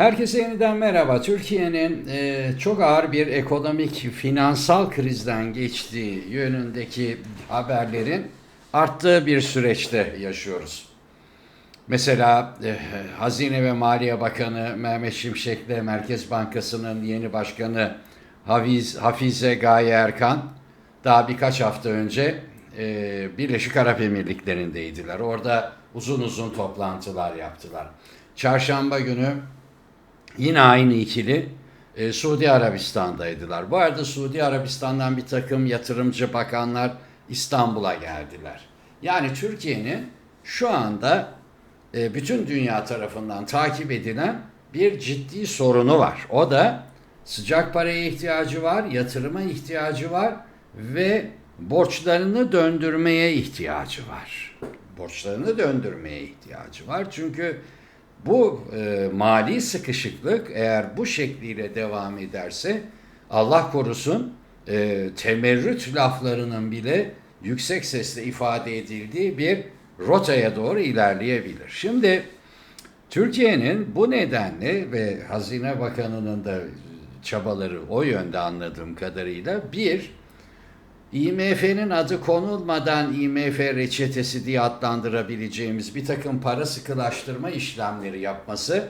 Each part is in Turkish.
Herkese yeniden merhaba. Türkiye'nin e, çok ağır bir ekonomik, finansal krizden geçtiği yönündeki haberlerin arttığı bir süreçte yaşıyoruz. Mesela e, Hazine ve Maliye Bakanı Mehmet Şimşek'le Merkez Bankası'nın yeni başkanı Hafiz, Hafize Gaye Erkan daha birkaç hafta önce e, Birleşik Arap Emirlikleri'ndeydiler. Orada uzun uzun toplantılar yaptılar. Çarşamba günü Yine aynı ikili e, Suudi Arabistan'daydılar. Bu arada Suudi Arabistan'dan bir takım yatırımcı bakanlar İstanbul'a geldiler. Yani Türkiye'nin şu anda e, bütün dünya tarafından takip edilen bir ciddi sorunu var. O da sıcak paraya ihtiyacı var, yatırıma ihtiyacı var ve borçlarını döndürmeye ihtiyacı var. Borçlarını döndürmeye ihtiyacı var. Çünkü bu e, mali sıkışıklık eğer bu şekliyle devam ederse Allah korusun e, temerrüt laflarının bile yüksek sesle ifade edildiği bir rotaya doğru ilerleyebilir. Şimdi Türkiye'nin bu nedenle ve Hazine Bakanı'nın da çabaları o yönde anladığım kadarıyla bir IMF'nin adı konulmadan IMF reçetesi diye adlandırabileceğimiz bir takım para sıkılaştırma işlemleri yapması,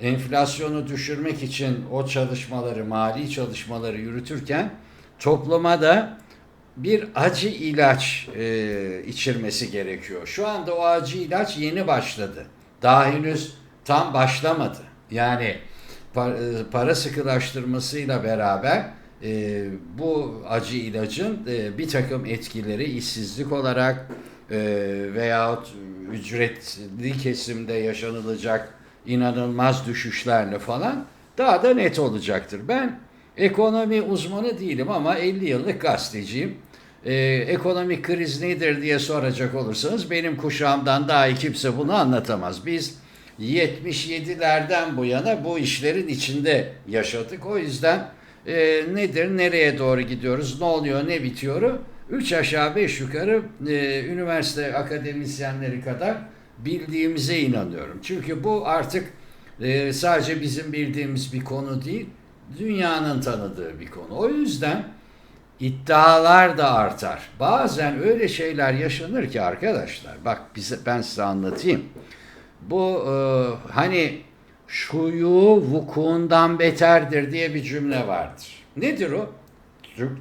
enflasyonu düşürmek için o çalışmaları, mali çalışmaları yürütürken topluma da bir acı ilaç e, içirmesi gerekiyor. Şu anda o acı ilaç yeni başladı. Daha henüz tam başlamadı. Yani para, para sıkılaştırmasıyla beraber e, bu acı ilacın e, bir takım etkileri işsizlik olarak e, veyahut ücretli kesimde yaşanılacak inanılmaz düşüşlerle falan daha da net olacaktır. Ben ekonomi uzmanı değilim ama 50 yıllık gazeteciyim. Ee, ekonomik kriz nedir diye soracak olursanız benim kuşağımdan daha iyi kimse bunu anlatamaz. Biz 77'lerden bu yana bu işlerin içinde yaşadık. O yüzden e, nedir, nereye doğru gidiyoruz, ne oluyor, ne bitiyor? Üç aşağı beş yukarı e, üniversite akademisyenleri kadar bildiğimize inanıyorum. Çünkü bu artık e, sadece bizim bildiğimiz bir konu değil, dünyanın tanıdığı bir konu. O yüzden iddialar da artar. Bazen öyle şeyler yaşanır ki arkadaşlar, bak bize, ben size anlatayım. Bu e, hani şuyu vukuundan beterdir diye bir cümle vardır. Nedir o? Türk,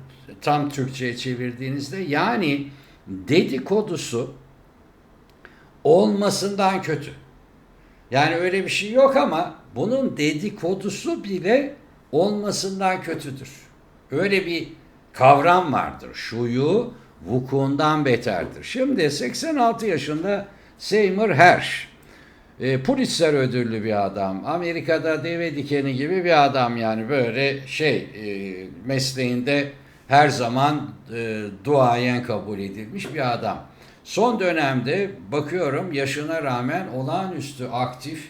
tam Türkçe'ye çevirdiğinizde yani dedikodusu olmasından kötü. Yani öyle bir şey yok ama bunun dedikodusu bile olmasından kötüdür. Öyle bir kavram vardır. Şuyu vukuundan beterdir. Şimdi 86 yaşında Seymour Hersh e, Pulitzer ödüllü bir adam. Amerika'da deve dikeni gibi bir adam yani böyle şey e, mesleğinde her zaman e, duayen kabul edilmiş bir adam. Son dönemde bakıyorum yaşına rağmen olağanüstü aktif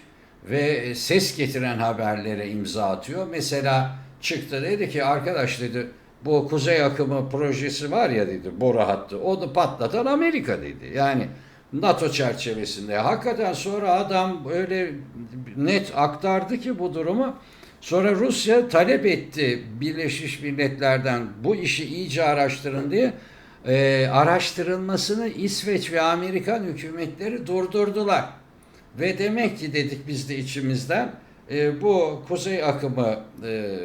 ve ses getiren haberlere imza atıyor. Mesela çıktı dedi ki arkadaş dedi bu kuzey akımı projesi var ya dedi boru hattı onu patlatan Amerika dedi. Yani NATO çerçevesinde. Hakikaten sonra adam öyle net aktardı ki bu durumu. Sonra Rusya talep etti Birleşmiş Milletler'den bu işi iyice araştırın diye. Ee, araştırılmasını İsveç ve Amerikan hükümetleri durdurdular. Ve demek ki dedik biz de içimizden e, bu kuzey akımı e,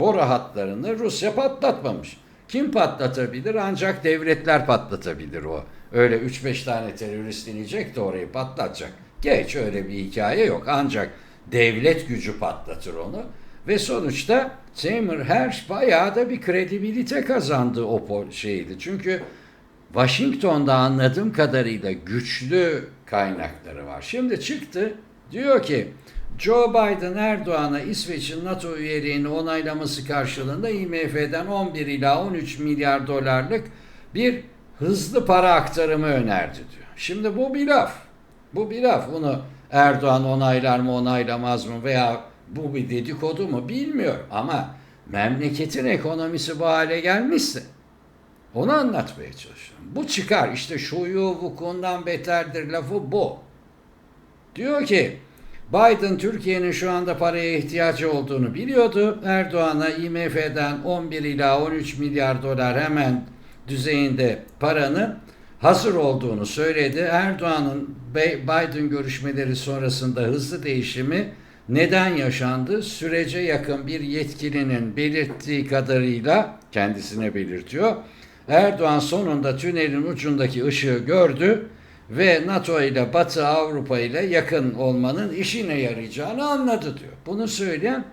boru hatlarını Rusya patlatmamış. Kim patlatabilir? Ancak devletler patlatabilir o. Öyle 3-5 tane terörist inecek de orayı patlatacak. Geç öyle bir hikaye yok. Ancak devlet gücü patlatır onu. Ve sonuçta Seymour Hersh bayağı da bir kredibilite kazandı o şeydi. Çünkü Washington'da anladığım kadarıyla güçlü kaynakları var. Şimdi çıktı diyor ki Joe Biden Erdoğan'a İsveç'in NATO üyeliğini onaylaması karşılığında IMF'den 11 ila 13 milyar dolarlık bir hızlı para aktarımı önerdi diyor. Şimdi bu bir laf. Bu bir laf. Bunu Erdoğan onaylar mı onaylamaz mı veya bu bir dedikodu mu bilmiyorum ama memleketin ekonomisi bu hale gelmişse onu anlatmaya çalışıyorum. Bu çıkar işte şuyu vukuundan beterdir lafı bu. Diyor ki Biden Türkiye'nin şu anda paraya ihtiyacı olduğunu biliyordu. Erdoğan'a IMF'den 11 ila 13 milyar dolar hemen düzeyinde paranın hazır olduğunu söyledi. Erdoğan'ın Biden görüşmeleri sonrasında hızlı değişimi neden yaşandı? Sürece yakın bir yetkilinin belirttiği kadarıyla kendisine belirtiyor. Erdoğan sonunda tünelin ucundaki ışığı gördü ve NATO ile Batı Avrupa ile yakın olmanın işine yarayacağını anladı diyor. Bunu söyleyen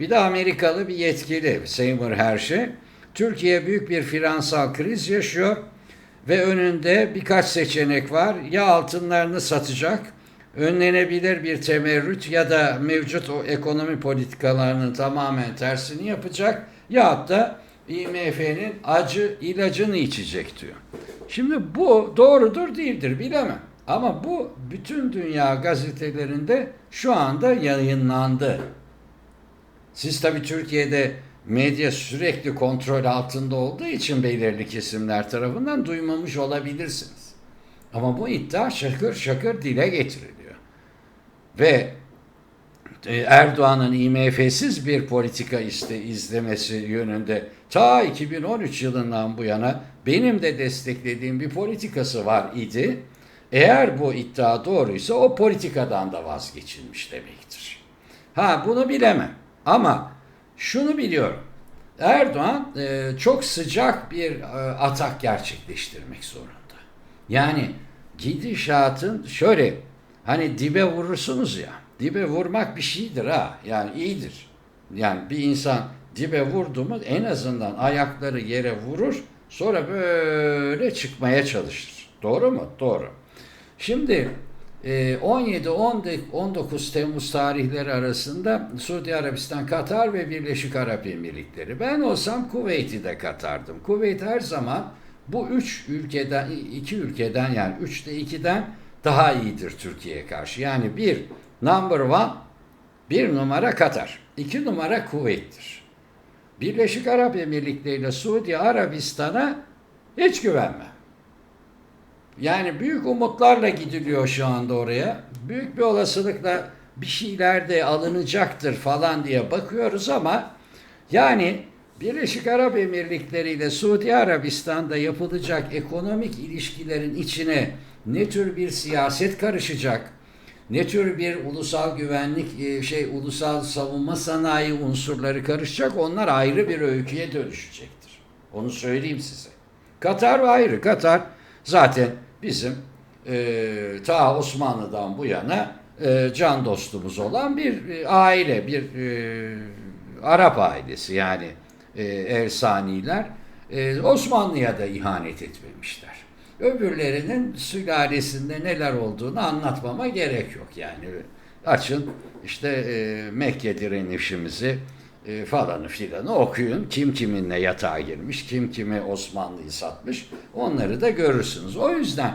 bir de Amerikalı bir yetkili Seymour Hershey. Türkiye büyük bir finansal kriz yaşıyor ve önünde birkaç seçenek var. Ya altınlarını satacak, önlenebilir bir temerrüt ya da mevcut o ekonomi politikalarının tamamen tersini yapacak ya da IMF'nin acı ilacını içecek diyor. Şimdi bu doğrudur değildir bilemem. Ama bu bütün dünya gazetelerinde şu anda yayınlandı. Siz tabi Türkiye'de medya sürekli kontrol altında olduğu için belirli kesimler tarafından duymamış olabilirsiniz. Ama bu iddia şakır şakır dile getiriliyor. Ve Erdoğan'ın IMF'siz bir politika iste, izlemesi yönünde ta 2013 yılından bu yana benim de desteklediğim bir politikası var idi. Eğer bu iddia doğruysa o politikadan da vazgeçilmiş demektir. Ha bunu bilemem ama şunu biliyorum. Erdoğan e, çok sıcak bir e, atak gerçekleştirmek zorunda. Yani gidişatın şöyle hani dibe vurursunuz ya. Dibe vurmak bir şeydir ha. Yani iyidir. Yani bir insan dibe vurdu mu en azından ayakları yere vurur. Sonra böyle çıkmaya çalışır. Doğru mu? Doğru. Şimdi 17-19 Temmuz tarihleri arasında Suudi Arabistan, Katar ve Birleşik Arap Emirlikleri. Ben olsam Kuveyt'i de katardım. Kuveyt her zaman bu üç ülkeden, iki ülkeden yani üçte ikiden daha iyidir Türkiye'ye karşı. Yani bir, number one, bir numara Katar, iki numara Kuveyt'tir. Birleşik Arap Emirlikleri ile Suudi Arabistan'a hiç güvenmem. Yani büyük umutlarla gidiliyor şu anda oraya. Büyük bir olasılıkla bir şeyler de alınacaktır falan diye bakıyoruz ama yani Birleşik Arap Emirlikleri ile Suudi Arabistan'da yapılacak ekonomik ilişkilerin içine ne tür bir siyaset karışacak, ne tür bir ulusal güvenlik şey ulusal savunma sanayi unsurları karışacak onlar ayrı bir öyküye dönüşecektir. Onu söyleyeyim size. Katar ayrı. Katar zaten bizim e, ta Osmanlı'dan bu yana e, can dostumuz olan bir e, aile, bir e, Arap ailesi yani e, Ersaniler e, Osmanlı'ya da ihanet etmemişler. Öbürlerinin sülalesinde neler olduğunu anlatmama gerek yok yani. Açın işte e, Mekke direnişimizi e, falanı filanı okuyun. Kim kiminle yatağa girmiş, kim kimi Osmanlı'yı satmış onları da görürsünüz. O yüzden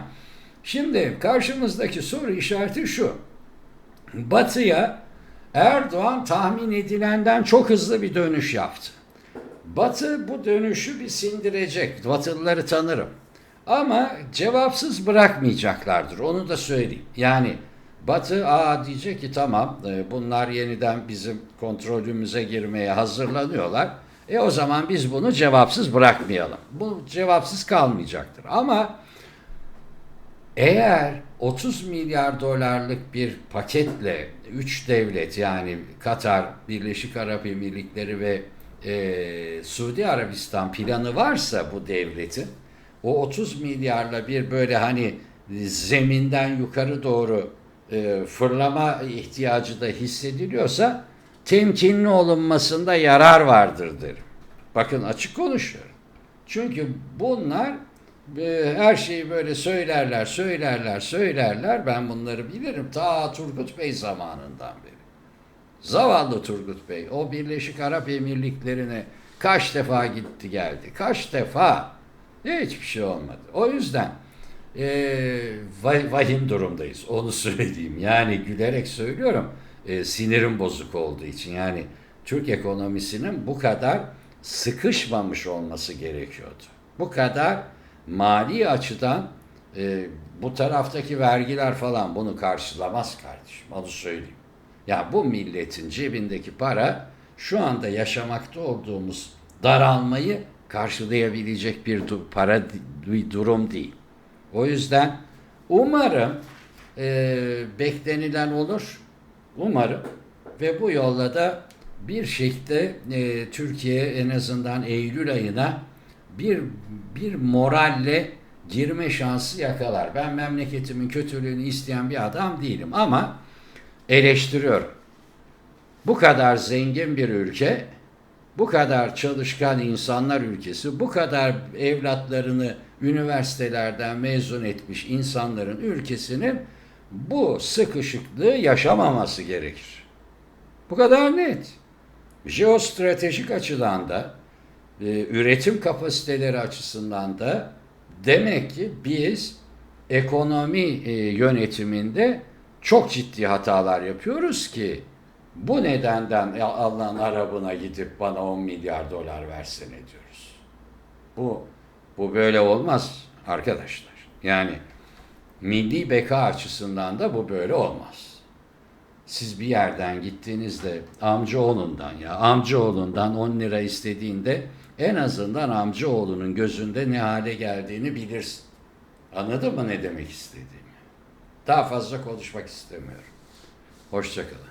şimdi karşımızdaki soru işareti şu. Batı'ya Erdoğan tahmin edilenden çok hızlı bir dönüş yaptı. Batı bu dönüşü bir sindirecek. Batılıları tanırım. Ama cevapsız bırakmayacaklardır. Onu da söyleyeyim. Yani Batı aa diyecek ki tamam e, bunlar yeniden bizim kontrolümüze girmeye hazırlanıyorlar. E o zaman biz bunu cevapsız bırakmayalım. Bu cevapsız kalmayacaktır. Ama eğer 30 milyar dolarlık bir paketle 3 devlet yani Katar, Birleşik Arap Emirlikleri ve e, Suudi Arabistan planı varsa bu devletin o 30 milyarla bir böyle hani zeminden yukarı doğru e, fırlama ihtiyacı da hissediliyorsa temkinli olunmasında yarar vardır derim. Bakın açık konuşuyorum. Çünkü bunlar e, her şeyi böyle söylerler, söylerler, söylerler. Ben bunları bilirim ta Turgut Bey zamanından beri. Zavallı Turgut Bey o Birleşik Arap Emirlikleri'ne kaç defa gitti geldi. Kaç defa hiçbir şey olmadı. O yüzden e, vahim durumdayız. Onu söyleyeyim. Yani gülerek söylüyorum. E, sinirim bozuk olduğu için. Yani Türk ekonomisinin bu kadar sıkışmamış olması gerekiyordu. Bu kadar mali açıdan e, bu taraftaki vergiler falan bunu karşılamaz kardeşim. Onu söyleyeyim. Ya bu milletin cebindeki para şu anda yaşamakta olduğumuz daralmayı karşılayabilecek bir para bir durum değil. O yüzden umarım e, beklenilen olur. Umarım ve bu yolla da bir şekilde e, Türkiye en azından Eylül ayına bir bir moralle girme şansı yakalar. Ben memleketimin kötülüğünü isteyen bir adam değilim ama eleştiriyorum. Bu kadar zengin bir ülke, bu kadar çalışkan insanlar ülkesi, bu kadar evlatlarını üniversitelerden mezun etmiş insanların ülkesinin bu sıkışıklığı yaşamaması gerekir. Bu kadar net. Jeostratejik açıdan da, e, üretim kapasiteleri açısından da demek ki biz ekonomi e, yönetiminde çok ciddi hatalar yapıyoruz ki bu nedenden "Ya Allah'ın arabına gidip bana 10 milyar dolar versene diyoruz. Bu bu böyle olmaz arkadaşlar. Yani milli beka açısından da bu böyle olmaz. Siz bir yerden gittiğinizde amcaoğlundan ya amcaoğlundan 10 lira istediğinde en azından amcaoğlunun gözünde ne hale geldiğini bilirsin. Anladın mı ne demek istediğimi? Daha fazla konuşmak istemiyorum. Hoşçakalın.